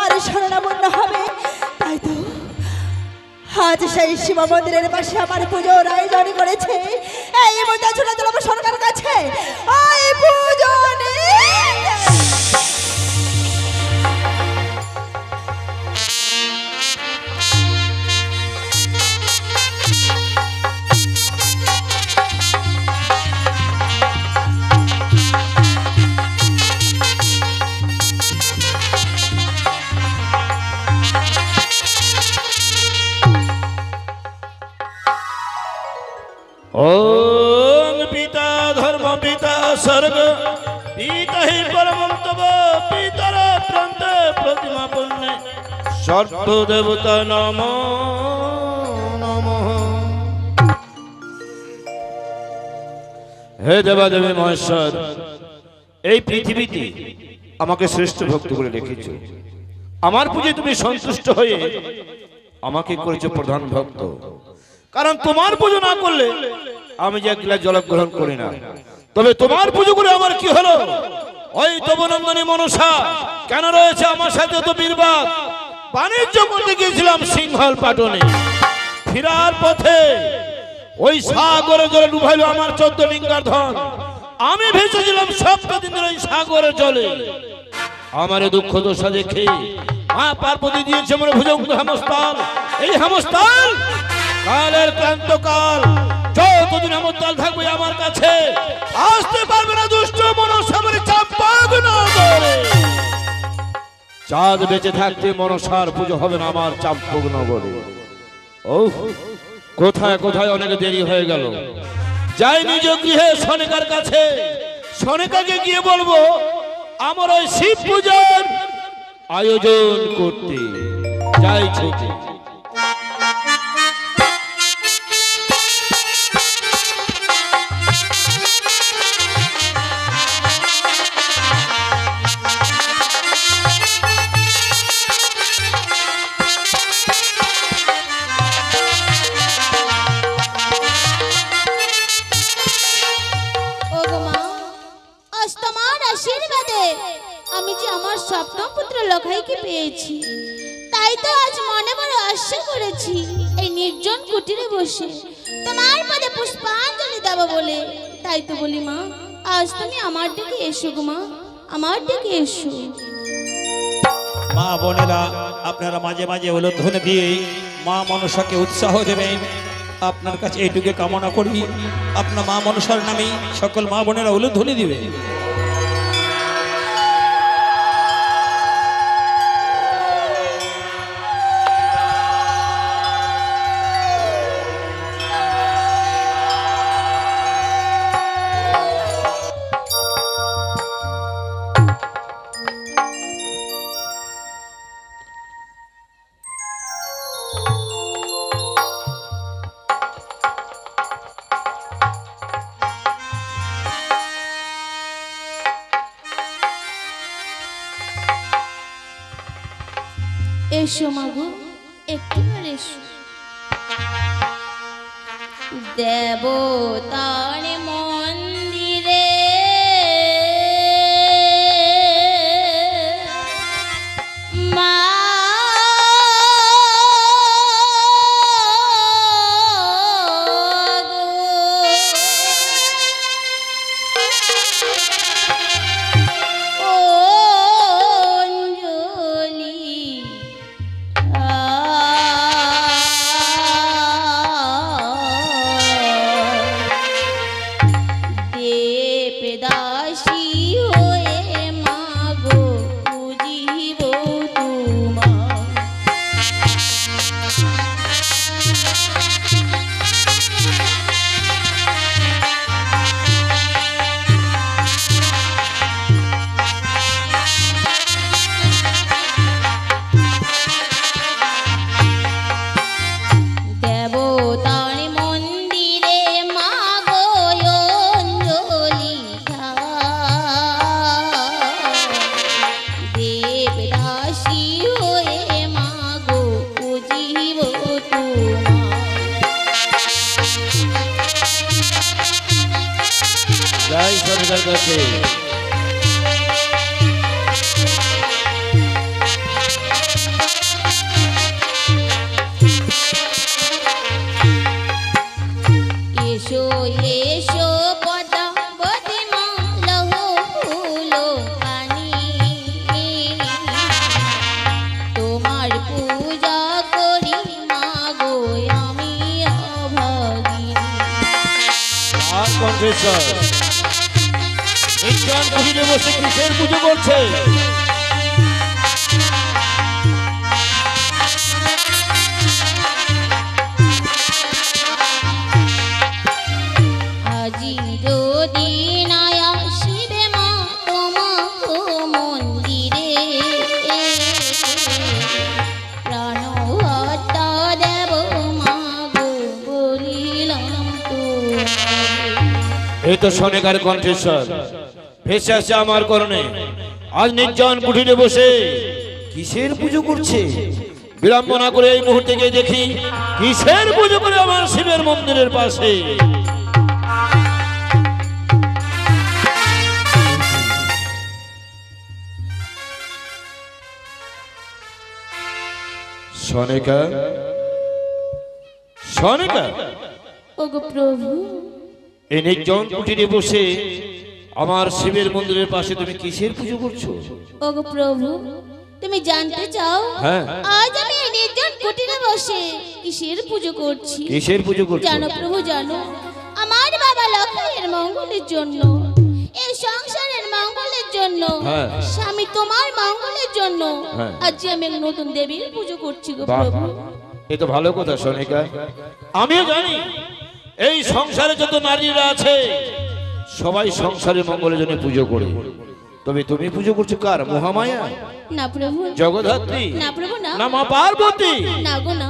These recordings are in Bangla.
আমার শরণাপন্ন হবে। তাই তো আজ সেই শিব মন্দিরের পাশে আমার পুজোর আয়োজন করেছে। এই মুহূর্তে ছোট তোলা সরকার কাছে। পুজো ওম পিতা ধর্ম পিতা স্বর্গ পিতা হি পরমন্তব পিতর প্রান্ত প্রতিমা পুণ্যে সর্বদেবতা নম নম হে দেবাদেবী মহেশ্বর, এই পৃথিবীতে আমাকে শ্রেষ্ঠ ভক্ত করে রেখেছ। আমার পুজো তুমি সন্তুষ্ট হয়ে আমাকে করেছ প্রধান ভক্ত। কারণ তোমার পুজো না করলে আমি যে এক গ্লাস জল গ্রহণ করি না। তবে তোমার পুজো করে আমার কি হলো? ওই তবনন্দনী মনসা, কেন রয়েছে আমার সাথে তো বীরবাদ? বাণিজ্য করতে গিয়েছিলাম সিংহল পাটনে। ফিরার পথে ওই সাগরে জলে ডুবাইলো আমার চোদ্দ লিঙ্গার ধন। আমি ভেসেছিলাম সপ্তাহ দিনের ওই সাগরে জলে। আমার দুঃখ দশা দেখে মা পার্বতী দিয়েছে আমার ভুজঙ্গ হেমস্তাল। এই হেমস্তাল কালের ক্লান্ত কাল যতদিন হেমস্তাল থাকবে আমার কাছে। আসতে পারবে না দুষ্ট মনসামের চাপাগ না চাঁদ বেঁচে থাকতে মনসার পুজো হবে না আমার চাপ চাম্পক নগরে। ও কোথায় কোথায় অনেক দেরি হয়ে গেল। যাই নিজ গৃহে সনিকার কাছে। সনিকাকে গিয়ে বলব, আমার ওই শিব পূজার আয়োজন করতে। যাই ছুটি। তোমার পদে পুষ্পাঞ্জলি দেব বলে। তাই তো বলি মা, আজ তুমি আমার দিকে এসো গো মা, আমার দিকে এসো। মা বোনেরা, আপনারা মাঝে মাঝে উলোধ্বনি দিয়ে মা মনসাকে উৎসাহ দেবেন। আপনার কাছে এইটুকু কামনা করি। আপনার মা মনসার নামে সকল মা বোনেরা উলোধ্বনি দিবে। এসো মাগো একটু এসো। দেবতার কাছে এসো এসো পদ্মাবতী বিজ্ঞান কুটিরে বসে কিসের পুজো করছে? এই তো শোনেকার কণ্ঠেশ্বর ভেসে আসছে আমার করণে। আজ নির্জন কুঠিরে বসে কিসের পুজো করছে? বিড়ম্বনা করে এই মুহূর্তে গিয়ে দেখি কিসের পুজো করে আমার শিবের মন্দিরের পাশে? সনেকা? সনেকা? ওগো প্রভু। এই নির্জন কুটিরে বসে আমার শিবের মন্দিরের পাশে তুমি কিসের পুজো করছ? ওগো প্রভু তুমি জানতে চাও? হ্যাঁ। আজ আমি নির্জন কুটিরে বসে কিসের পুজো করছি? কিসের পুজো করছ? জানো প্রভু জানো আমার বাবা লক্ষ্মীর মঙ্গলের জন্য এই সংসারের মঙ্গলের জন্য হ্যাঁ। স্বামী তোমার মঙ্গলের জন্য হ্যাঁ। আজ আমি এক নতুন দেবীর পুজো করছি গো প্রভু। এ তো ভালো কথা সোনিকা। আমিও জানি এই সংসারে যত নারীরা আছে সবাই সংসারের মঙ্গলের জন্য পুজো করে। তবে তুমি পুজো করছ কার? মহামায়া? না প্রভু। জগদ্ধাত্রী? না প্রভু না। না মা পার্বতী? না গো না।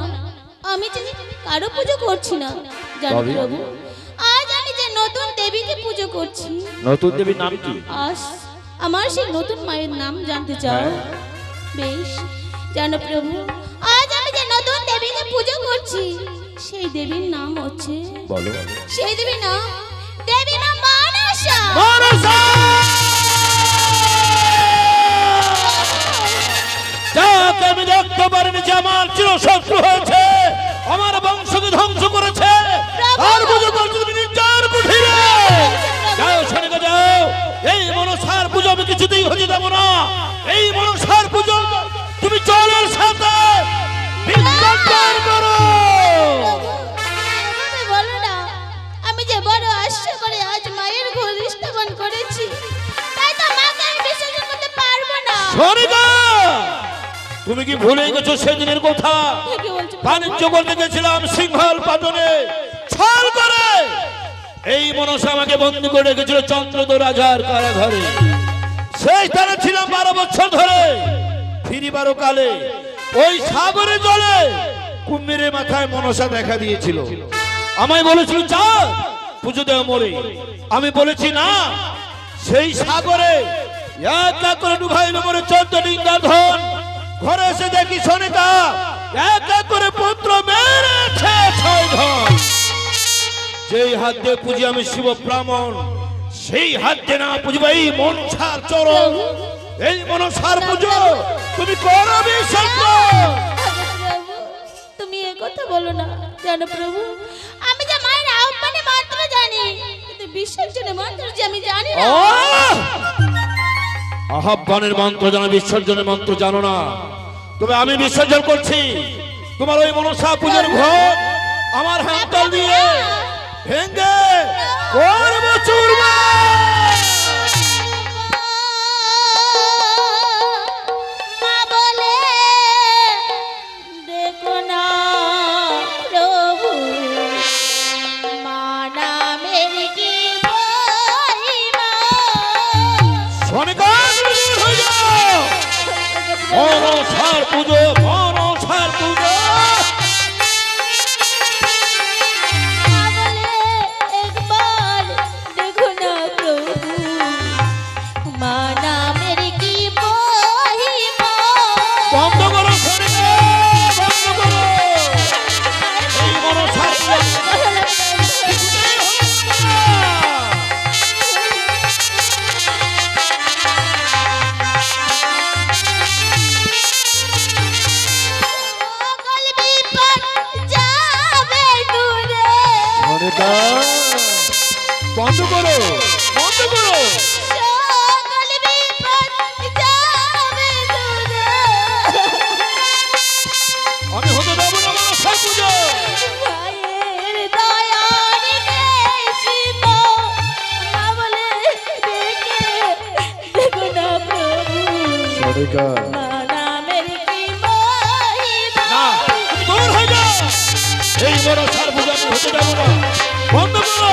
আমি যে কারও পুজো করছি না জানো প্রভু। আজ আমি যে নতুন দেবীকে পুজো করছি। নতুন দেবীর নাম কি? আস আমার সেই নতুন মায়ের নাম জানতে চাও। হ্যাঁ। বেশ জানো প্রভু আজ আমি যে নতুন দেবীকে পুজো করছি সেই দেবীর নাম হচ্ছে বলো। সেই দেবীর নাম। দেবী মা! যাকে আমি দেখতে পারিনি যে আমার চিরশত্রু হয়েছে আমার বংশকে ধ্বংস করেছে আর পুজো করছ তুমি নির্জার কুঠিরে যাও সেনেকে যাও এই মনসার পুজো আমি কিছুতেই হতে দেবো না। এই মনসার পুজো তুমি জলের সাথে তুমি কি ভুলে গেছো সেদিনের কথা? বাণিজ্য করতে গেছিলাম সিংহল পাটনে। ছল করে! এই মনসা আমাকে বন্দি করে রেখেছিল চন্দ্রদ রাজার কারাঘরে। সেই তারা ছিলাম বারো বছর ধরে। ফিরিবারও কালে ওই সাগরে জলে কুম্ভীরের মাথায় মনসা দেখা দিয়েছিল। আমায় বলেছিল চা পুজো দেওয়া মরে। আমি বলেছি না সেই সাগরে এক এক করে ডুবাইল মরে চোদ্দ ধন। ঘরে এসে দেখি সনিতা এক এক করে পুত্র মেরেছে ছয় ধন যেই হাত দিয়ে পুজি আমি শিব ব্রাহ্মণ সেই হাত দিয়ে না পুজব এই মনসার চরণ। এই মনসার পুজো তুমি করবি সত্য। তুমি এ কথা বলো না জানো প্রভু? আমি যে মায়ের আহ্বানে মাত্র জানি কিন্তু বিসর্জনে মন্ত্র যে আমি জানি না! আহ্বানের মন্ত্র জানো, বিসর্জনের মন্ত্র জানো না। তবে আমি বিসর্জন করছি। তোমার ওই মনসা পূজার ঘর আমার হাত দিয়ে ভেঙ্গে করব চুরমা মনসার পুজো হয়ে যাও এই মনসার পূজা আমি হতে যাব না। বন্ধ করো।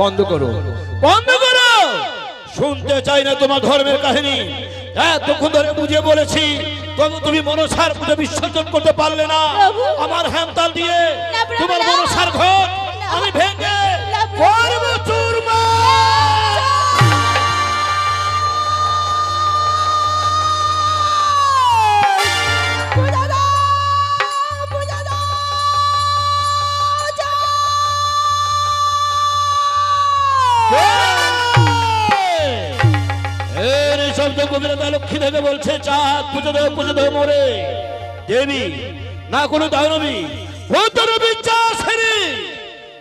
বন্ধ করো বন্ধ করো। শুনতে চাই না তোমার ধর্মের কাহিনী। এতক্ষণ ধরে বুঝে বলেছি তবু তুমি মনসার পুজো বিসর্জন করতে পারলে না। আমার হ্যান্তাল দিয়ে তোমার মনসার ঘর আমি ভেঙে শব্দ কবিরতা লক্ষ্মী থেকে বলছে চাঁদ পুজো দেও পুজো দেও মোরে। দেবী না কোনো দানবী ও তোর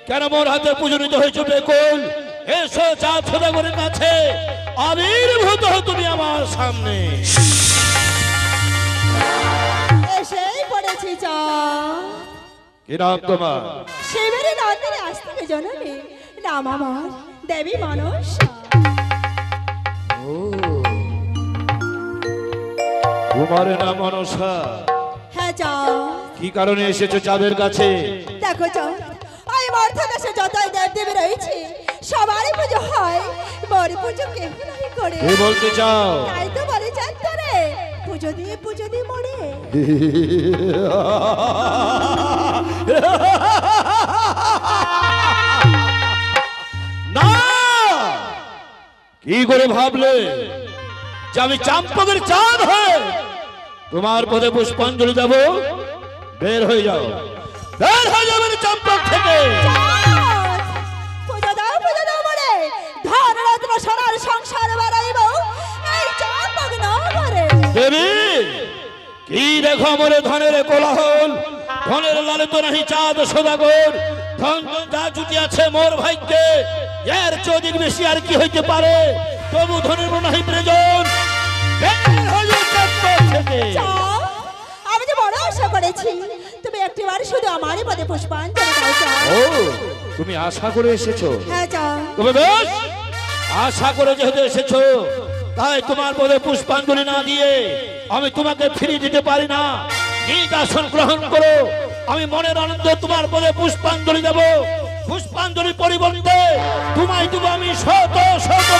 কেন মোর হাতে পুজো নিতে হয়েছে বেকুল? এসো চাঁদ সদাগরের কাছে। আবির্ভূত তুমি আমার সামনে। এসেই পড়েছি চা। কি নাম তোমার? শিবের নন্দিনী থেকে জন্মে। নাম আমার দেবী মানস। তোমার নাম মনসা। হ্যাঁ চা কি কারণে এসেছ চাঁদের কাছে? দেখো চা ওই মর্থ দেশে যতই দেব দেবী রয়েছে সবারই পুজো হয়। বড় পুজো কেউ নাই করে। কি বলতে চাও? তাই তো বলে জানতো রে পুজো দিয়ে পুজো দিয়ে মরে। না! কি করে ভাবলে? যে আমি চাম্পকের চাঁদ হয়ে তোমার পদে পুষ্পাঞ্জলি দেব বের হয়ে যাও। বের হয়ে যাবে চাম্পক থেকে। চাঁদ! পুজো দাও পুজো দাও মরে ধন রত্ন সোনার সংসার বাড়াইব। এই চাপক না মরে দেবী কি দেখো মরে ধনের কোলাহল? ধনের লালে তো নাহি চাঁদ সদাগর। ধন যা জুটি আছে মোর ভাগ্যে এর চৌদিক বেশি আর কি হইতে পারে? তবু ধনের মনে নাহি প্রয়োজন। আমি যে বড় আশা করেছি। তুমি একটিবার শুধু আমারই পদে পুষ্পাঞ্জলি ও তুমি আশা করে এসেছ। হ্যাঁ তবে বেশ আশা করে যেহেতু এসেছ তাই তোমার পদে পুষ্পাঞ্জলি না দিয়ে আমি তোমাকে ফিরিয়ে দিতে পারি না। নিজ আসন গ্রহণ করো। আমি মনের আনন্দে তোমার পদে পুষ্পাঞ্জলি দেব। পুষ্পাঞ্জলি পরিবর্তে তোমায় দেবো আমি শত শত।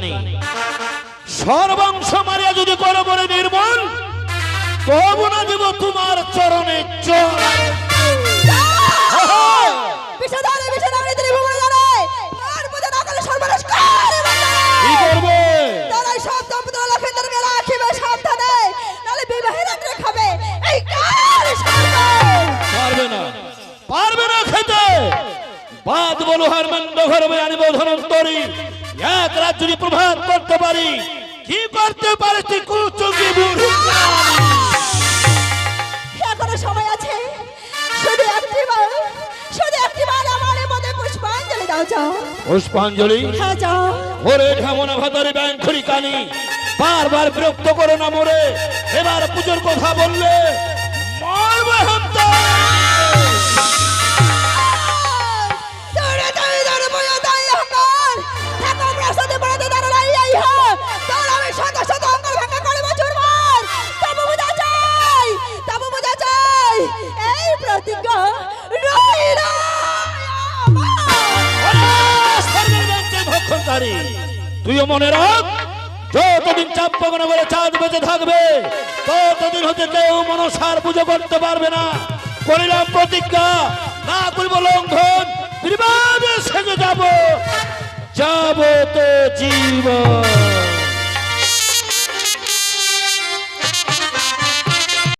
কানি সর্বাংশ মারিয়া যদি করো বলে নির্মূল তবু না দিব তোমার চরণে চর। পারবে না। খেতে। বাদ বলো হারমন্দ ঘরবে আনিব ধনন্তরী। এক রাত যদি প্রভাত করতে পারি কি করতে পারে তুই কুচুকি এখনও সময় আছে। শুধু একটি বার শুধু একটি বার আমার মধ্যে পুষ্পাঞ্জলি দাও যাও। পুষ্পাঞ্জলি? হ্যাঁ যাও। ওরে ঢেমনা ভাতারে ব্যাংখুরি কানি বারবার বিরক্ত করো না মোরে। এবার পুজোর কথা বললে ভক্ষণকারী তুইও মনে রাখ, যতদিন বলে চাঁদ বেঁচে থাকবে, ততদিন হতে কেউ মনসার পুজো করতে পারবে না। করিলাম প্রতিজ্ঞা, না করব লঙ্ঘন বিবাদে সেজে যাব যাব তো জীবন।